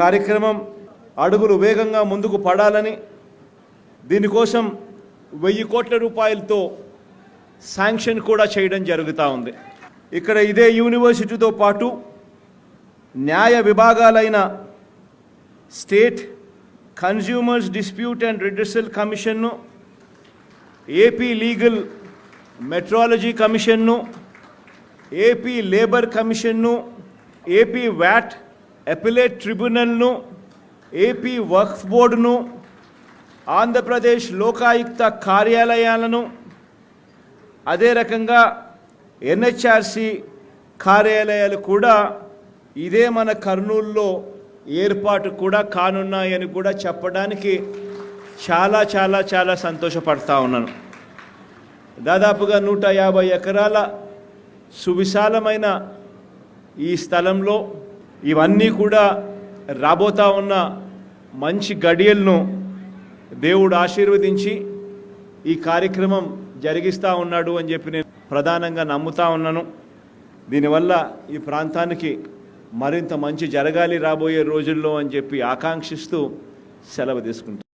కార్యక్రమం అడుగులు వేగంగా ముందుకు పడాలని దీనికోసం వెయ్యి కోట్ల రూపాయలతో శాంక్షన్ కూడా చేయడం జరుగుతూ ఉంది. ఇక్కడ ఇదే యూనివర్సిటీతో పాటు న్యాయ విభాగాలైన state consumers dispute and redressal కమిషన్ను ఏపీ లీగల్ మెట్రాలజీ కమిషన్ను ఏపీ లేబర్ కమిషన్ను ఏపీ వ్యాట్ అపిలేట్ ట్రిబ్యునల్ను ఏపీ వర్క్స్ బోర్డును ఆంధ్రప్రదేశ్ లోకాయుక్త కార్యాలయాలను అదే రకంగా ఎన్హెచ్ఆర్సి కార్యాలయాలు కూడా ఇదే మన కర్నూలులో ఏర్పాటు కూడా కానున్నాయని కూడా చెప్పడానికి చాలా చాలా చాలా సంతోషపడతా ఉన్నాను. దాదాపుగా నూట యాభై ఎకరాల సువిశాలమైన ఈ స్థలంలో ఇవన్నీ కూడా రాబోతా ఉన్న మంచి గడియలను దేవుడు ఆశీర్వదించి ఈ కార్యక్రమం జరిగిస్తూ ఉన్నాడు అని చెప్పి నేను ప్రధానంగా నమ్ముతా ఉన్నాను. దీనివల్ల ఈ ప్రాంతానికి మరింత మంచి జరగాలి రాబోయే రోజుల్లో అని చెప్పి ఆకాంక్షిస్తూ సెలవు తీసుకుంటాను